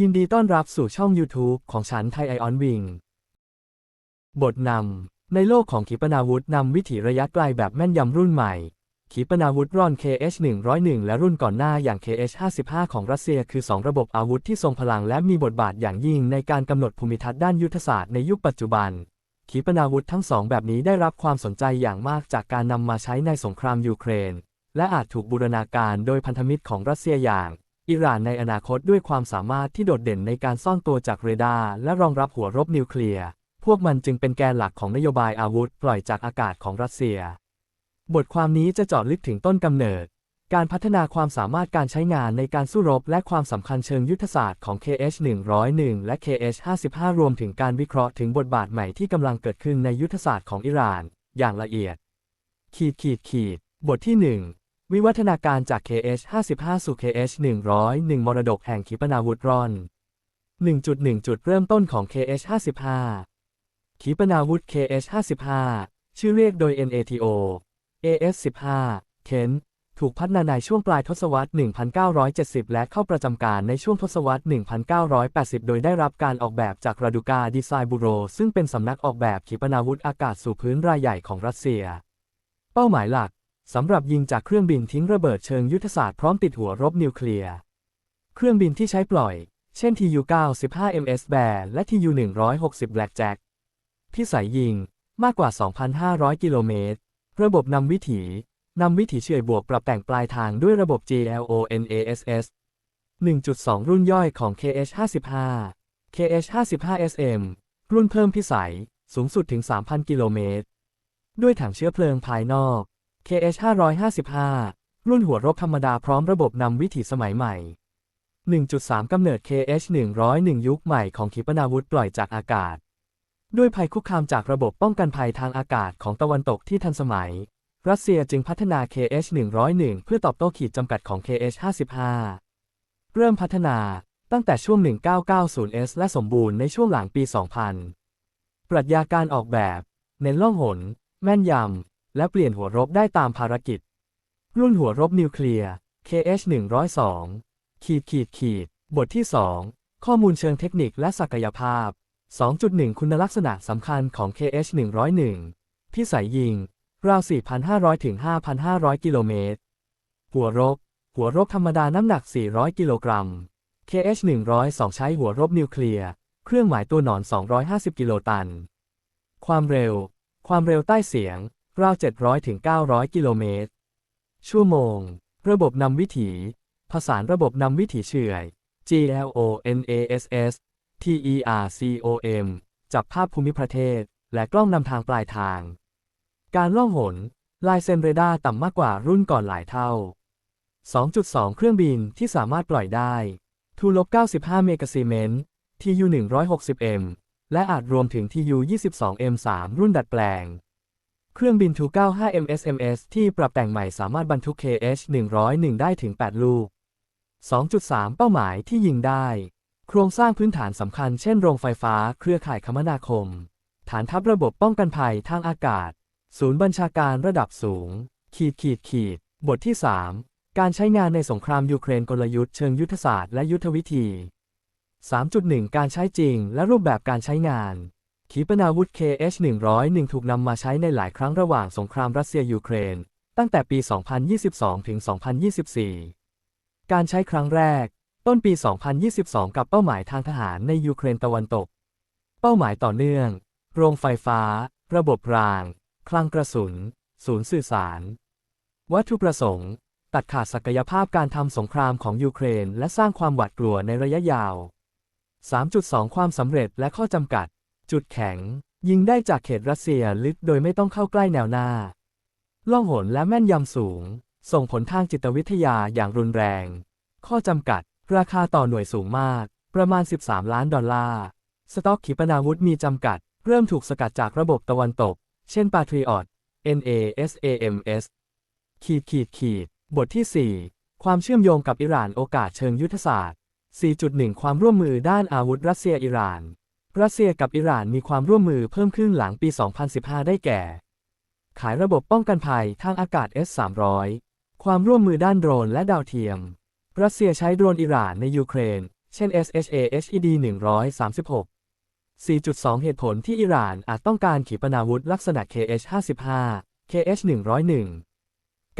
ยินดีต้อนรับสู่ช่อง YouTube ของฉันไทยไอออนวิง บทนำ ในโลกของขีปนาวุธนำวิถีระยะไกลแบบแม่นยำรุ่นใหม่ ขีปนาวุธร่อน KH-101 และรุ่นก่อนหน้าอย่าง KH-55 ของรัสเซียคือ 2 ระบบอาวุธที่ทรงพลังและมีบทบาทอย่างยิ่งในการกำหนดภูมิทัศน์ด้านยุทธศาสตร์ในยุคปัจจุบัน ขีปนาวุธทั้งสองแบบนี้ได้รับความสนใจอย่างมากจากการนำมาใช้ในสงครามยูเครน และอาจถูกบูรณาการโดยพันธมิตรของรัสเซียอย่าง อิหร่านในอนาคตด้วยความสามารถที่โดดเด่นในการซ่อนตัวจากเรดาร์และรองรับหัวรบนิวเคลียร์ พวกมันจึงเป็นแกนหลักของนโยบายอาวุธปล่อยจากอากาศของรัสเซีย บทความนี้จะเจาะลึกถึงต้นกำเนิด การพัฒนาความสามารถการใช้งานในการสู้รบและความสำคัญเชิงยุทธศาสตร์ของ KH-101 และ KH-55 รวมถึงการวิเคราะห์ถึงบทบาทใหม่ที่กำลังเกิดขึ้นในยุทธศาสตร์ของอิหร่าน อย่างละเอียด ขีดขีดขีด บทที่ 1 วิวัฒนาการจาก KH-55 สู่ KH-101 มรดกแห่งขีปนาวุธรอน 1.1 จุดเริ่มต้นของ KH-55 ขีปนาวุธ KH-55 ชื่อเรียกโดย NATO AS-15 เคนถูกพัฒนาในช่วงปลายทศวรรษ 1970 และเข้าประจำการในช่วงทศวรรษ 1980 โดยได้รับการออกแบบจากราดูกาดีไซน์บูโร ซึ่งเป็นสำนักออกแบบขีปนาวุธอากาศสู่พื้นรายใหญ่ของรัสเซีย เป้าหมายหลัก สำหรับยิงจากเครื่องบินทิ้งระเบิดเชิงยุทธศาสตร์พร้อมติดหัวรบนิวเคลียร์ เครื่องบินที่ใช้ปล่อย เช่น TU-95 MS Bear และ TU-160 Blackjack พิสัยยิงมากกว่า 2,500 กิโลเมตร ระบบนำวิถีนำวิถีเฉื่อยบวกปรับแต่งปลายทางด้วยระบบ GLONASS 1.2 รุ่นย่อยของ KH-55 KH-55SM รุ่นเพิ่มพิสัยสูงสุดถึง 3,000 กิโลเมตร ด้วยถังเชื้อเพลิงภายนอก KH-555 รุ่นหัวรบธรรมดาพร้อมระบบนำวิถีสมัยใหม่ 1.3 กำเนิด KH-101 ยุคใหม่ของขีปนาวุธปล่อยจากอากาศ ด้วยภัยคุกคามจากระบบป้องกันภัยทางอากาศของตะวันตกที่ทันสมัย รัสเซียจึงพัฒนา KH-101 เพื่อตอบโต้ขีดจำกัดของ KH-55 เริ่มพัฒนาตั้งแต่ช่วง 1990S และสมบูรณ์ในช่วงหลังปี 2000 ปรัชญาการออกแบบ เน้นล่องหน แม่นยำ และเปลี่ยนหัวรบได้ตามภารกิจ รุ่นหัวรบนิวเคลียร์ KH-102 ขีดขีดขีดบทที่ 2 ข้อมูลเชิงเทคนิคและศักยภาพ 2.1 คุณลักษณะสำคัญของ KH-101 พิสัยยิง ราว 4,500 ถึง 5,500 กิโลเมตร หัวรบ หัวรบธรรมดาน้ำหนัก 400 กิโลกรัม KH-102 ใช้หัวรบนิวเคลียร์ เครื่องหมายตัวหนอน 250 กิโลตัน ความเร็ว ความเร็วใต้เสียง ราว 700ถึง900 กิโลเมตร ชั่วโมง ระบบนำวิถี ผสานระบบนำวิถีเฉื่อย GLONASS TERCOM จับภาพภูมิประเทศ และกล้องนำทางปลายทาง การล่องหน ลายเซนเรดาร์ต่ำมากกว่ารุ่นก่อนหลายเท่า 2.2 เครื่องบินที่สามารถปล่อยได้ทูลบ95 เมกะซีเมนต์ TU 160M และอาจรวมถึง TU 22M3 รุ่นดัดแปลง เครื่องบินทู95 MSMS ที่ปรับแต่งใหม่สามารถบรรทุก KH 101 ได้ถึง 8 ลูก 2.3 เป้าหมายที่ยิงได้ โครงสร้างพื้นฐานสำคัญเช่นโรงไฟฟ้า เครือข่ายคมนาคม ฐานทัพระบบป้องกันภัยทางอากาศ ศูนย์บัญชาการระดับสูง ขีดขีดขีด บทที่ 3 การใช้งานในสงครามยูเครนกลยุทธ์เชิงยุทธศาสตร์และยุทธวิธี 3.1 การใช้จริงและรูปแบบการใช้งาน ขีปนาวุธ KH-101 ถูกนำมาใช้ในหลายครั้งระหว่างสงครามรัสเซียยูเครน ตั้งแต่ปี 2022 ถึง 2024 การใช้ครั้งแรก ต้นปี 2022 กับเป้าหมายทางทหารในยูเครนตะวันตก เป้าหมายต่อเนื่อง โรงไฟฟ้า ระบบราง คลังกระสุน ศูนย์สื่อสาร วัตถุประสงค์ ตัดขาดศักยภาพการทำสงครามของยูเครน และสร้างความหวาดกลัวในระยะยาว 3.2 ความสำเร็จและข้อจำกัด จุดแข็ง ยิงได้จากเขตรัสเซียลึกโดยไม่ต้องเข้าใกล้แนวหน้า ล่องหนและแม่นยำสูง ส่งผลทางจิตวิทยาอย่างรุนแรง ข้อจำกัด ราคาต่อหน่วยสูงมาก ประมาณ 13 ล้านดอลลาร์ สต็อกขีปนาวุธมีจำกัด เริ่มถูกสกัดจากระบบตะวันตก เช่น Patriot NASAMS ขีดขีดขีด บทที่ 4 ความเชื่อมโยงกับอิหร่านโอกาสเชิงยุทธศาสตร์ 4.1 ความร่วมมือด้านอาวุธรัสเซียอิหร่าน รัสเซียกับอิหร่านมีความร่วมมือเพิ่มขึ้นหลังปี 2015 ได้แก่ ขายระบบป้องกันภัยทางอากาศ S-300 ความร่วมมือด้านโดรนและดาวเทียม รัสเซียใช้โดรนอิหร่านในยูเครน เช่น SHA HED 136 4.2 เหตุผลที่อิหร่านอาจต้องการขีปนาวุธลักษณะ KH-55 KH-101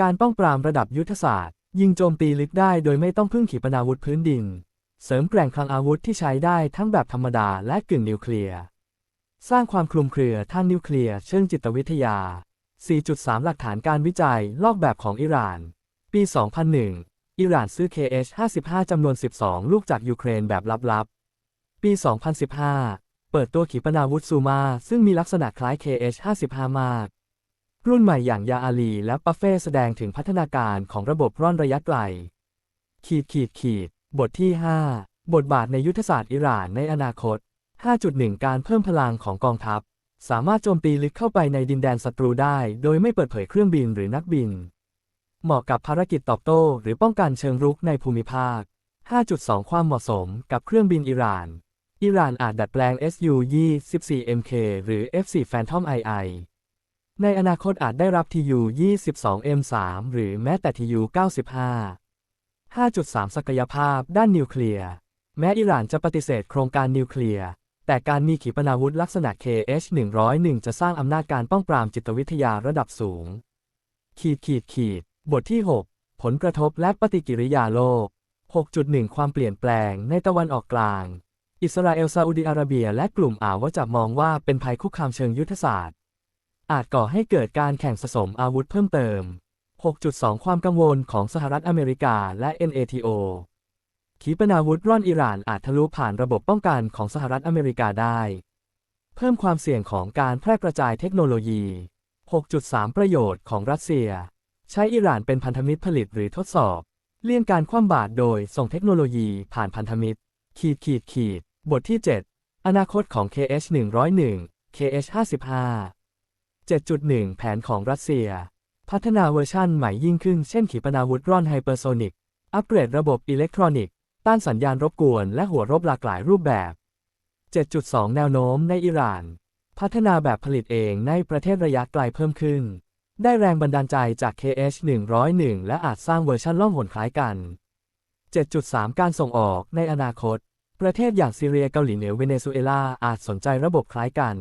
การป้องปรามระดับยุทธศาสตร์ ยิงโจมตีลึกได้โดยไม่ต้องพึ่งขีปนาวุธพื้นดิน เสริมแกร่งคลังอาวุธที่ใช้ได้ทั้งแบบธรรมดาและกึ่งนิวเคลียร์ สร้างความคลุมเครือทางนิวเคลียร์เชิงจิตวิทยา 4.3 หลักฐานการวิจัยลอกแบบของอิหร่าน ปี 2001 อิหร่านซื้อ KH-55 จำนวน 12 ลูกจากยูเครนแบบลับๆ ปี 2015 เปิดตัวขีปนาวุธซูมา ซึ่งมีลักษณะคล้าย KH-55 มาก รุ่นใหม่อย่างยาอาลีและปัฟเฟ่แสดงถึงพัฒนาการของระบบร่อนระยะไกล ขีดขีดขีด บทที่ 5 บทบาทในยุทธศาสตร์อิหร่านในอนาคต 5.1 การเพิ่มพลังของกองทัพ สามารถโจมตีลึกเข้าไปในดินแดนศัตรูได้ โดยไม่เปิดเผยเครื่องบินหรือนักบิน เหมาะกับภารกิจตอบโต้ หรือป้องกันเชิงรุกในภูมิภาค 5.2 ความเหมาะสมกับเครื่องบินอิหร่าน อิหร่านอาจดัดแปลง Su-24MK หรือ F4 Phantom II ในอนาคตอาจได้รับ Tu-22M3 หรือแม้แต่ Tu-95 5.3 ศักยภาพ ด้านนิวเคลียร์ แม้อิหร่านจะปฏิเสธโครงการนิวเคลียร์ แต่การมีขีปนาวุธลักษณะ KH-101 จะสร้างอำนาจการป้องปรามจิตวิทยาระดับสูง ขีดขีดขีด บทที่ 6 ผลกระทบและปฏิกิริยาโลก 6.1 ความเปลี่ยนแปลงในตะวันออกกลาง อิสราเอลซาอุดิอาระเบีย และกลุ่มอาวะจับมองว่าเป็นภัยคุกคามเชิงยุทธศาสตร์ อาจก่อให้เกิดการแข่งสะสมอาวุธเพิ่มเติม 6.2 ความกังวลของสหรัฐอเมริกาและ NATO ขีปนาวุธร่อนอิหร่านอาจทะลุผ่านระบบป้องกันของสหรัฐอเมริกาได้ เพิ่มความเสี่ยงของการแพร่กระจายเทคโนโลยี 6.3 ประโยชน์ของรัสเซีย ใช้อิหร่านเป็นพันธมิตรผลิตหรือทดสอบ เลี่ยงการคว่ำบาตรโดยส่งเทคโนโลยีผ่านพันธมิตร ขีดขีดขีด บทที่ 7 อนาคตของ KH-101 KH-55 7.1 แผนของรัสเซีย พัฒนาเวอร์ชั่นใหม่ยิ่งขึ้นเช่นขีปนาวุธร่อนไฮเปอร์โซนิก อัปเกรดระบบอิเล็กทรอนิกส์ ต้านสัญญาณรบกวน และหัวรบหลากหลายรูปแบบ 7.2 แนวโน้มในอิหร่าน พัฒนาแบบผลิตเองในประเทศระยะไกลเพิ่มขึ้น ได้แรงบันดาลใจจาก KH-101 และอาจสร้างเวอร์ชันล่องหนคล้ายกัน 7.3 การส่งออกในอนาคต ประเทศอย่างซีเรียเกาหลีเหนือเวเนซุเอลาอาจสนใจระบบคล้ายกัน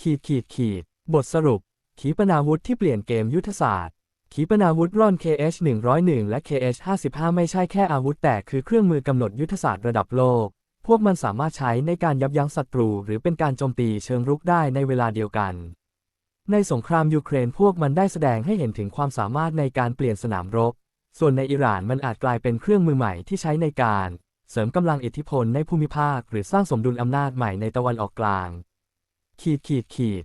ขีดขีดขีด บทสรุป ขีปนาวุธที่เปลี่ยนเกมยุทธศาสตร์ ขีปนาวุธร่อน KH-101 และ KH-55 ไม่ใช่แค่อาวุธแต่คือเครื่องมือกำหนดยุทธศาสตร์ระดับโลก พวกมันสามารถใช้ในการยับยั้งศัตรู หรือเป็นการโจมตีเชิงรุกได้ในเวลาเดียวกัน ในสงครามยูเครนพวกมันได้แสดงให้เห็นถึงความสามารถในการเปลี่ยนสนามรบ ส่วนในอิหร่านมันอาจกลายเป็นเครื่องมือใหม่ที่ใช้ในการ เสริมกำลังอิทธิพลในภูมิภาค หรือสร้างสมดุลอำนาจใหม่ในตะวันออกกลาง ขีดขีดขีด